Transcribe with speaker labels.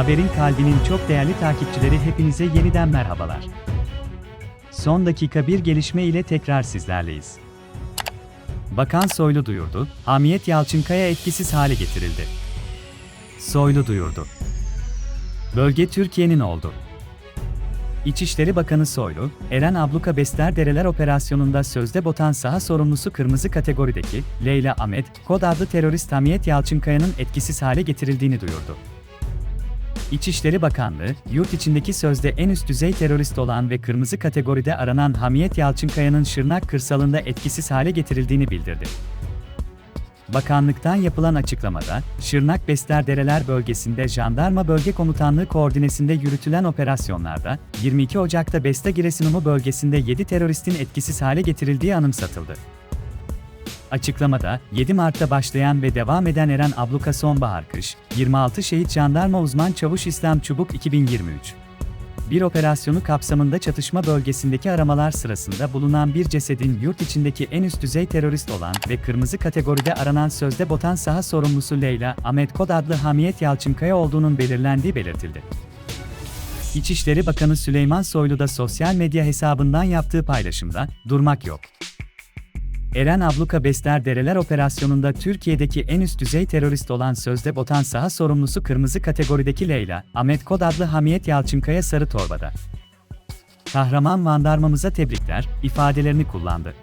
Speaker 1: Haberin kalbinin çok değerli takipçileri hepinize yeniden merhabalar. Son dakika bir gelişme ile tekrar sizlerleyiz. Bakan Soylu duyurdu, Hamiyet Yalçınkaya etkisiz hale getirildi. Soylu duyurdu. Bölge Türkiye'nin oldu. İçişleri Bakanı Soylu, Eren Abluka Bester Dereler Operasyonu'nda sözde botan saha sorumlusu kırmızı kategorideki Leyla Ahmet, kod adlı terörist Hamiyet Yalçınkaya'nın etkisiz hale getirildiğini duyurdu. İçişleri Bakanlığı, yurt içindeki sözde en üst düzey terörist olan ve kırmızı kategoride aranan Hamiyet Yalçınkaya'nın Şırnak kırsalında etkisiz hale getirildiğini bildirdi. Bakanlıktan yapılan açıklamada, Şırnak Dereler bölgesinde Jandarma Bölge Komutanlığı koordinesinde yürütülen operasyonlarda, 22 Ocak'ta Beste Giresunumu bölgesinde 7 teröristin etkisiz hale getirildiği anımsatıldı. Açıklamada, 7 Mart'ta başlayan ve devam eden Eren Abluka Sonbahar Kış, 26 şehit jandarma uzman çavuş İslam Çubuk 2023. Bir operasyonu kapsamında çatışma bölgesindeki aramalar sırasında bulunan bir cesedin yurt içindeki en üst düzey terörist olan ve kırmızı kategoride aranan sözde botan saha sorumlusu Leyla Ahmet Kod adlı Hamiyet Yalçınkaya olduğunun belirlendiği belirtildi. İçişleri Bakanı Süleyman Soylu da sosyal medya hesabından yaptığı paylaşımda, durmak yok. Eren Abluka Bester Dereler Operasyonu'nda Türkiye'deki en üst düzey terörist olan sözde botan saha sorumlusu kırmızı kategorideki Leyla, Ahmet Kod adlı Hamiyet Yalçınkaya Sarı Torba'da. Kahraman Vandarmamıza tebrikler, ifadelerini kullandı.